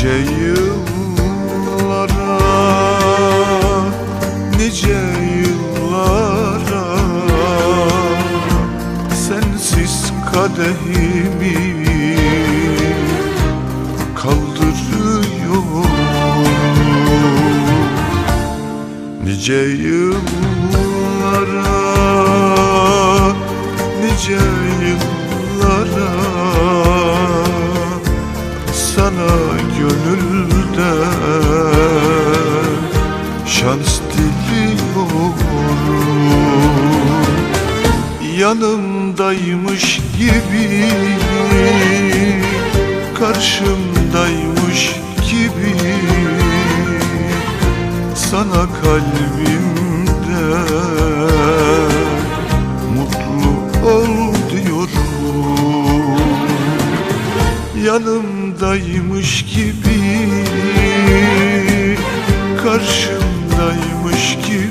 Nice yıllara Nice yıllara. Sensiz kadehimi Kaldırıyorum. Nice yıllara Nice yıllara Yanımdaymış gibi Karşımdaymış gibi. Sana kalbimde mutlu ol diyorum. Yanımdaymış gibi Karşımdaymış gibi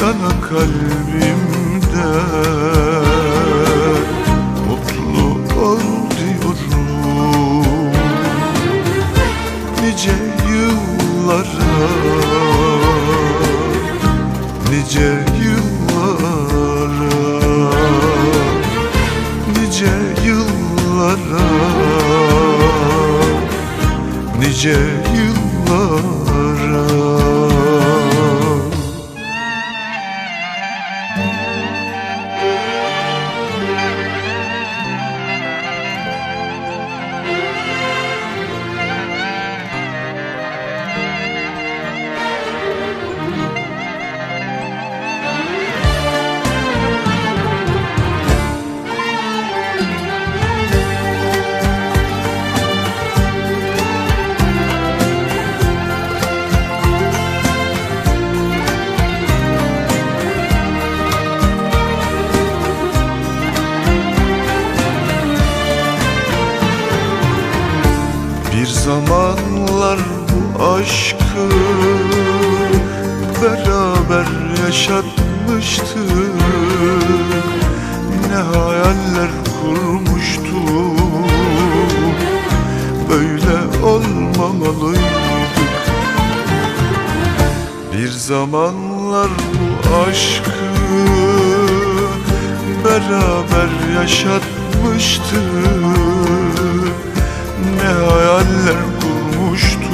Sana kalbimde. Mutlu ol diyorum nice yıllara. Nice yıllara. Nice yıllara. Nice yıllara zamanlar bu aşkı beraber yaşatmıştık Ne hayaller kurmuştuk Böyle olmamalıydık. Bir zamanlar bu aşkı beraber yaşatmıştık ne hayaller kurmuştuk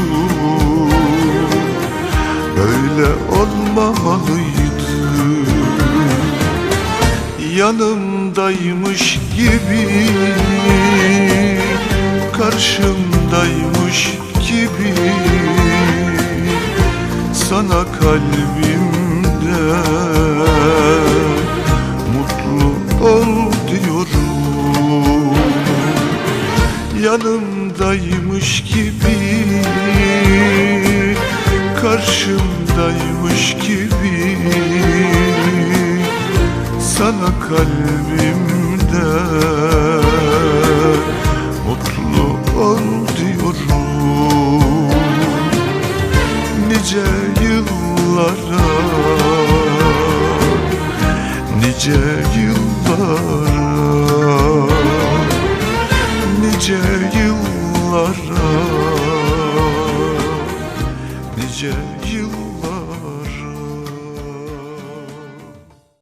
Böyle olmamalıydı. Yanımdaymış gibi Karşımdaymış gibi. Sana kalbimde yanımdaymış gibi Karşımdaymış gibi Sana kalbimde yıllara Nice